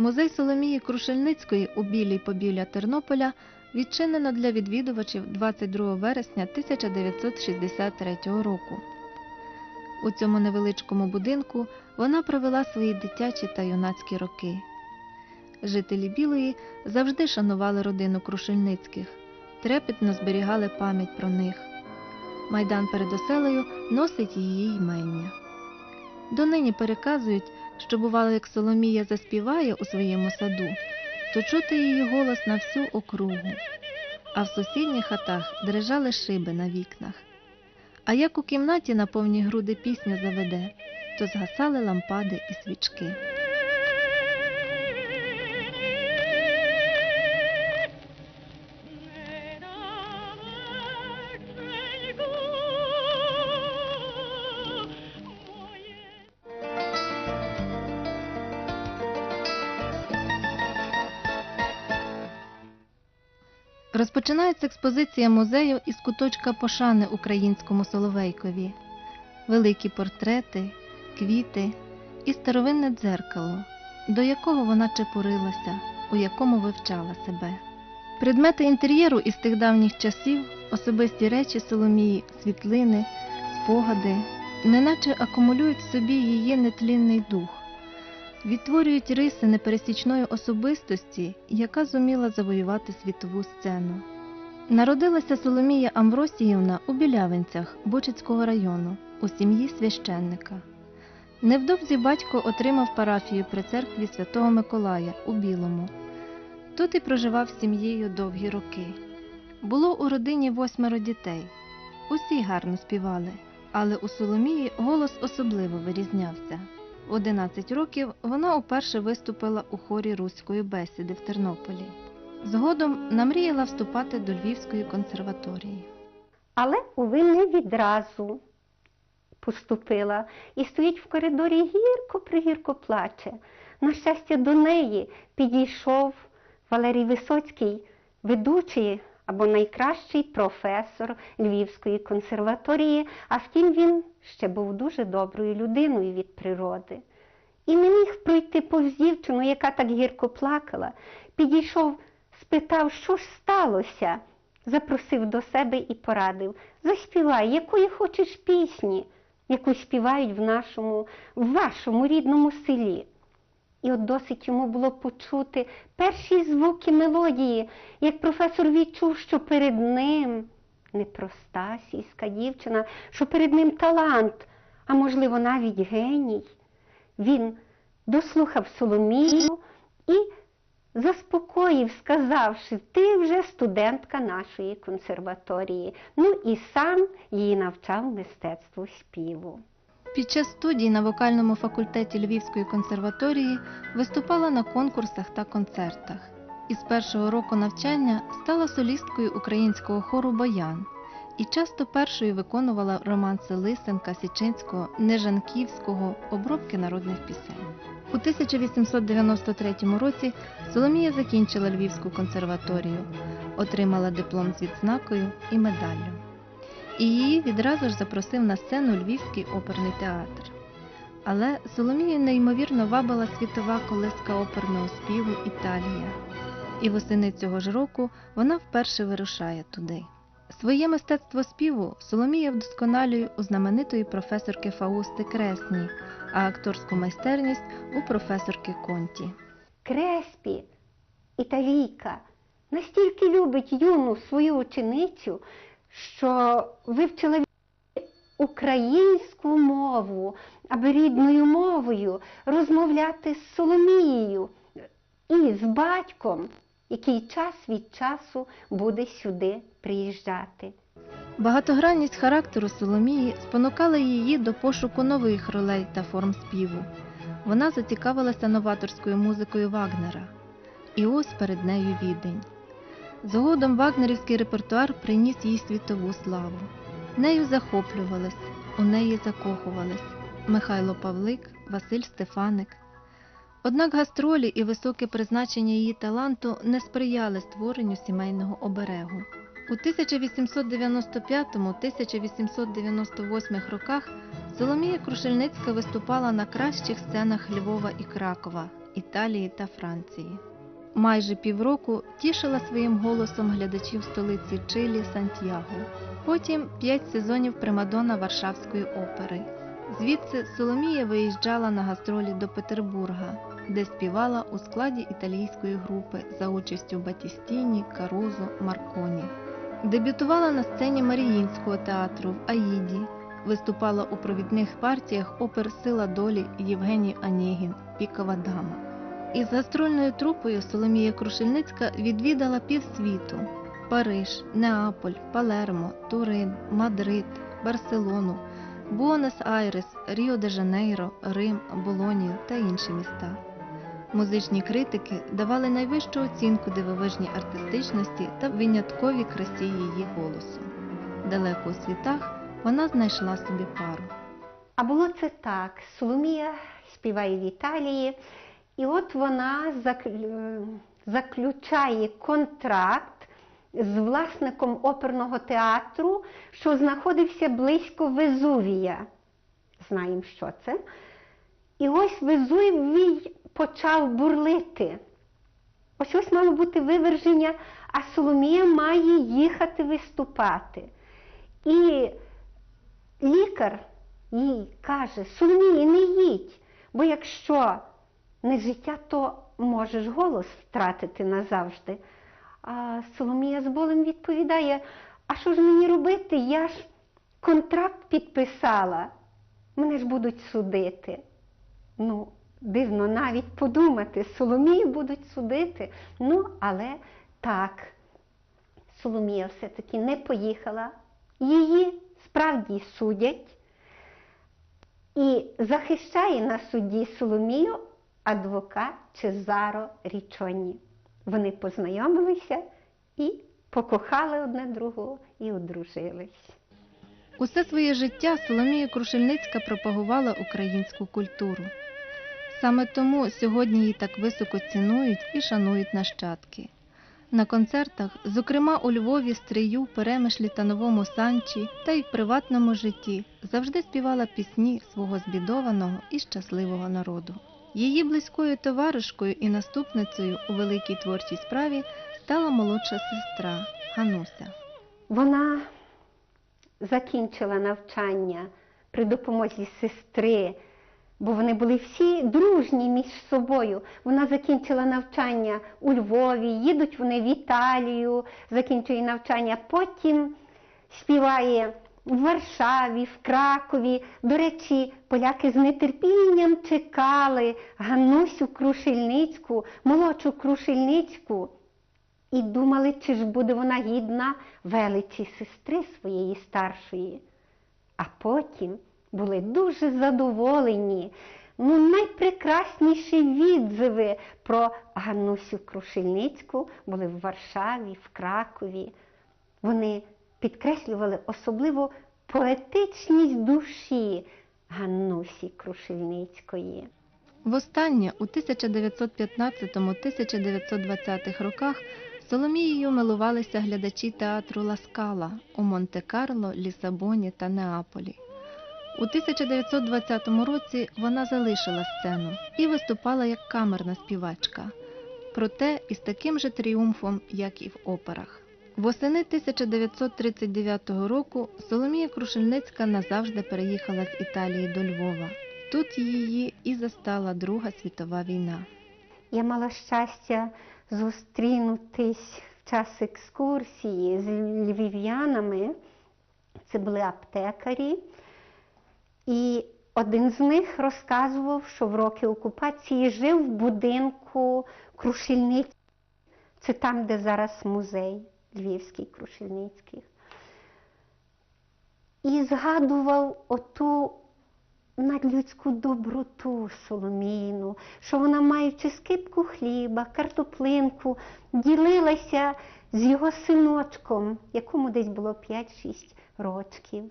Музей Соломії Крушельницької у Білій побілля Тернополя відчинено для відвідувачів 22 вересня 1963 року. У цьому невеличкому будинку вона провела свої дитячі та юнацькі роки. Жителі Білої завжди шанували родину Крушельницьких, трепетно зберігали пам'ять про них. Майдан перед оселею носить її ймення. Донині переказують, що бувало, як Соломія заспіває у своєму саду, то чути її голос на всю округу, а в сусідніх хатах дрижали шиби на вікнах. А як у кімнаті на повні груди пісня заведе, то згасали лампади і свічки. Розпочинається експозиція музею із куточка пошани українському Соловейкові. Великі портрети, квіти і старовинне дзеркало, до якого вона чепурилася, у якому вивчала себе. Предмети інтер'єру із тих давніх часів, особисті речі Соломії, світлини, спогади, неначе акумулюють в собі її нетлінний дух відтворюють риси непересічної особистості, яка зуміла завоювати світову сцену. Народилася Соломія Амвросіївна у Білявинцях Бучицького району у сім'ї священника. Невдовзі батько отримав парафію при церкві Святого Миколая у Білому. Тут і проживав з сім'єю довгі роки. Було у родині восьмеро дітей. Усі гарно співали, але у Соломії голос особливо вирізнявся. В 11 років вона уперше виступила у хорі руської бесіди в Тернополі. Згодом намріяла вступати до Львівської консерваторії. Але, уви, не відразу поступила і стоїть в коридорі гірко пригірко плаче. На щастя, до неї підійшов Валерій Висоцький, ведучий або найкращий професор Львівської консерваторії, а втім він ще був дуже доброю людиною від природи. І не міг пройти повз дівчину, яка так гірко плакала, підійшов, спитав, що ж сталося, запросив до себе і порадив заспівай, якої хочеш пісні, яку співають в нашому, в вашому рідному селі. І от досить йому було почути перші звуки мелодії, як професор відчув, що перед ним непроста сільська дівчина, що перед ним талант, а можливо навіть геній. Він дослухав Соломію і заспокоїв, сказавши, ти вже студентка нашої консерваторії. Ну і сам її навчав мистецтву співу. Під час студій на вокальному факультеті Львівської консерваторії виступала на конкурсах та концертах. Із першого року навчання стала солісткою українського хору Баян і часто першою виконувала романси Лисенка, Січинського, Нежанківського, обробки народних пісень. У 1893 році Соломія закінчила Львівську консерваторію, отримала диплом з відзнакою і медаллю. І її відразу ж запросив на сцену Львівський оперний театр. Але Соломію неймовірно вабила світова колиска оперного співу Італія. І восени цього ж року вона вперше вирушає туди. Своє мистецтво співу Соломія вдосконалює у знаменитої професорки Фаусти Кресній, а акторську майстерність у професорки Конті. Креспі, італійка, настільки любить юну свою ученицю, що вивчила українську мову, аби рідною мовою розмовляти з Соломією і з батьком, який час від часу буде сюди приїжджати. Багатогранність характеру Соломії спонукала її до пошуку нових ролей та форм співу. Вона зацікавилася новаторською музикою Вагнера. І ось перед нею відень. Згодом вагнерівський репертуар приніс їй світову славу. Нею захоплювались, у неї закохувались Михайло Павлик, Василь Стефаник. Однак гастролі і високе призначення її таланту не сприяли створенню сімейного оберегу. У 1895-1898 роках Соломія Крушельницька виступала на кращих сценах Львова і Кракова Італії та Франції. Майже півроку тішила своїм голосом глядачів столиці Чилі Сантьяго. Потім п'ять сезонів примадона Варшавської опери. Звідси Соломія виїжджала на гастролі до Петербурга, де співала у складі італійської групи за участю Батістіні, Карузо, Марконі. Дебютувала на сцені Маріїнського театру в Аїді, виступала у провідних партіях опер Сила долі Євгеній Онєгін, Пікова дама. Із гастрольною трупою Соломія Крушельницька відвідала півсвіту Париж, Неаполь, Палермо, Турин, Мадрид, Барселону, Буенос-Айрес, Ріо-де-Жанейро, Рим, Болонію та інші міста. Музичні критики давали найвищу оцінку дивовижній артистичності та винятковій красі її голосу. Далеко у світах вона знайшла собі пару. А було це так. Соломія співає в Італії, і от вона е, заключає контракт з власником оперного театру, що знаходився близько Везувія. Знаємо, що це. І ось Везувій почав бурлити. Ось ось мало бути виверження, а Соломія має їхати виступати. І лікар їй каже: Соломії, не їдь, бо якщо не життя, то можеш голос втратити назавжди. А Соломія з болем відповідає: А що ж мені робити? Я ж контракт підписала, мене ж будуть судити. Ну, дивно навіть подумати, Соломію будуть судити. Ну, але так, Соломія все-таки не поїхала. Її справді судять і захищає на суді Соломію адвокат Чезаро Річоні. Вони познайомилися і покохали одне другого і одружились. Усе своє життя Соломія Крушельницька пропагувала українську культуру. Саме тому сьогодні її так високо цінують і шанують нащадки. На концертах, зокрема у Львові, Стрию, Перемишлі та Новому Санчі, та й в приватному житті, завжди співала пісні свого збідованого і щасливого народу. Її близькою товаришкою і наступницею у великій творчій справі стала молодша сестра Гануся. Вона закінчила навчання при допомозі сестри, бо вони були всі дружні між собою. Вона закінчила навчання у Львові, їдуть вони в Італію, закінчує навчання, потім співає в Варшаві, в Кракові. До речі, поляки з нетерпінням чекали Ганусю Крушельницьку, молодшу Крушельницьку. І думали, чи ж буде вона гідна величі сестри своєї старшої. А потім були дуже задоволені. Ну, найпрекрасніші відзиви про Ганусю Крушельницьку були в Варшаві, в Кракові. Вони підкреслювали особливо поетичність душі Ганнусі Крушельницької. Востаннє у 1915-1920 роках Соломією милувалися глядачі театру Ласкала у Монте-Карло, Лісабоні та Неаполі. У 1920 році вона залишила сцену і виступала як камерна співачка, проте із таким же тріумфом, як і в операх. Восени 1939 року Соломія Крушельницька назавжди переїхала з Італії до Львова. Тут її і застала Друга світова війна. Я мала щастя зустрінутись в час екскурсії з львів'янами. Це були аптекарі. І один з них розказував, що в роки окупації жив в будинку Крушельниць. Це там, де зараз музей Львівський Крушельницький. І згадував оту надлюдську доброту Соломійну, що вона, маючи скипку хліба, картоплинку, ділилася з його синочком, якому десь було 5-6 рочків.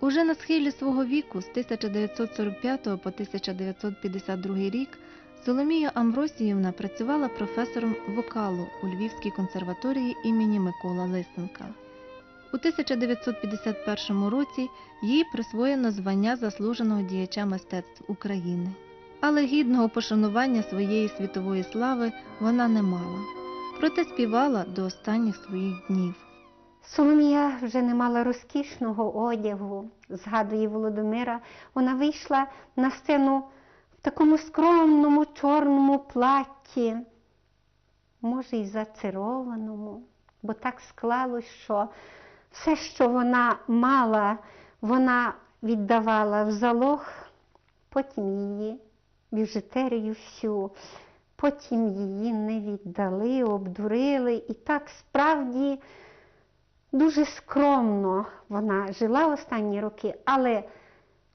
Уже на схилі свого віку з 1945 по 1952 рік Соломія Амвросіївна працювала професором вокалу у Львівській консерваторії імені Микола Лисенка. У 1951 році їй присвоєно звання заслуженого діяча мистецтв України. але гідного пошанування своєї світової слави вона не мала. Проте співала до останніх своїх днів. Соломія вже не мала розкішного одягу, згадує Володимира. Вона вийшла на сцену в такому скромному чорному платті, може, й зацированому, бо так склалось, що все, що вона мала, вона віддавала в залог, потім її біжутерію всю, потім її не віддали, обдурили. І так справді дуже скромно вона жила останні роки, але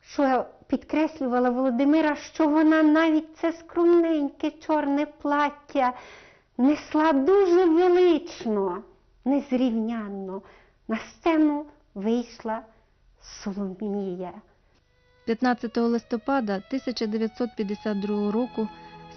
що підкреслювала Володимира, що вона навіть це скромненьке чорне плаття несла дуже велично, незрівнянно. На сцену вийшла Соломія. 15 листопада 1952 року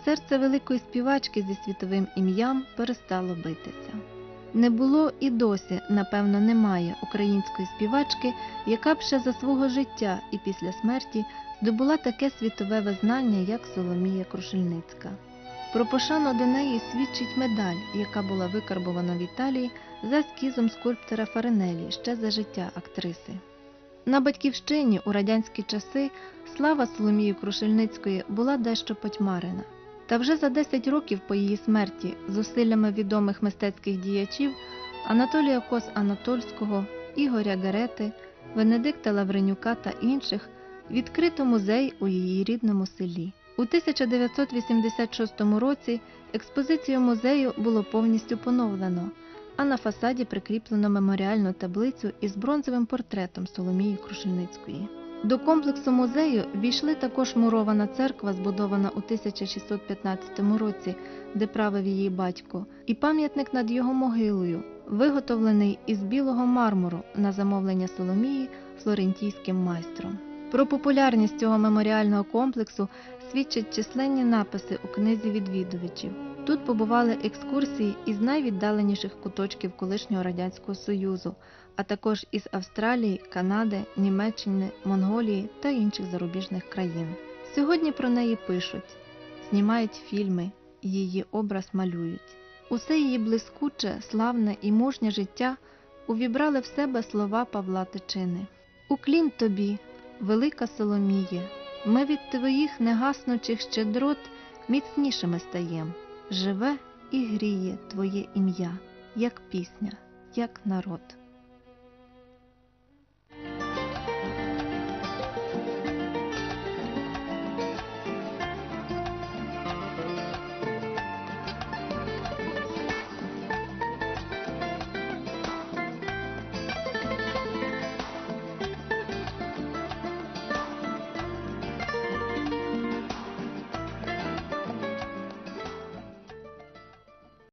серце великої співачки зі світовим ім'ям перестало битися. Не було і досі, напевно, немає української співачки, яка б ще за свого життя і після смерті здобула таке світове визнання, як Соломія Крушельницька. Про пошану до неї свідчить медаль, яка була викарбована в Італії за ескізом скульптора Фаренелі ще за життя актриси. На батьківщині у радянські часи слава Соломії Крушельницької була дещо потьмарена. Та вже за 10 років по її смерті зусиллями відомих мистецьких діячів Анатолія Кос Анатольського, Ігоря Гарети, Венедикта Лавренюка та інших відкрито музей у її рідному селі. У 1986 році експозицію музею було повністю поновлено, а на фасаді прикріплено меморіальну таблицю із бронзовим портретом Соломії Крушельницької. До комплексу музею війшли також мурована церква, збудована у 1615 році, де правив її батько, і пам'ятник над його могилою, виготовлений із білого мармуру на замовлення Соломії флорентійським майстром. Про популярність цього меморіального комплексу свідчать численні написи у книзі відвідувачів. Тут побували екскурсії із найвіддаленіших куточків колишнього радянського союзу, а також із Австралії, Канади, Німеччини, Монголії та інших зарубіжних країн. Сьогодні про неї пишуть, знімають фільми, її образ малюють. Усе її блискуче, славне і мужнє життя увібрали в себе слова Павла Тичини. Уклін тобі, велика Соломіє, ми від твоїх негаснучих щедрот міцнішими стаєм. Живе і гріє твоє ім'я, як пісня, як народ.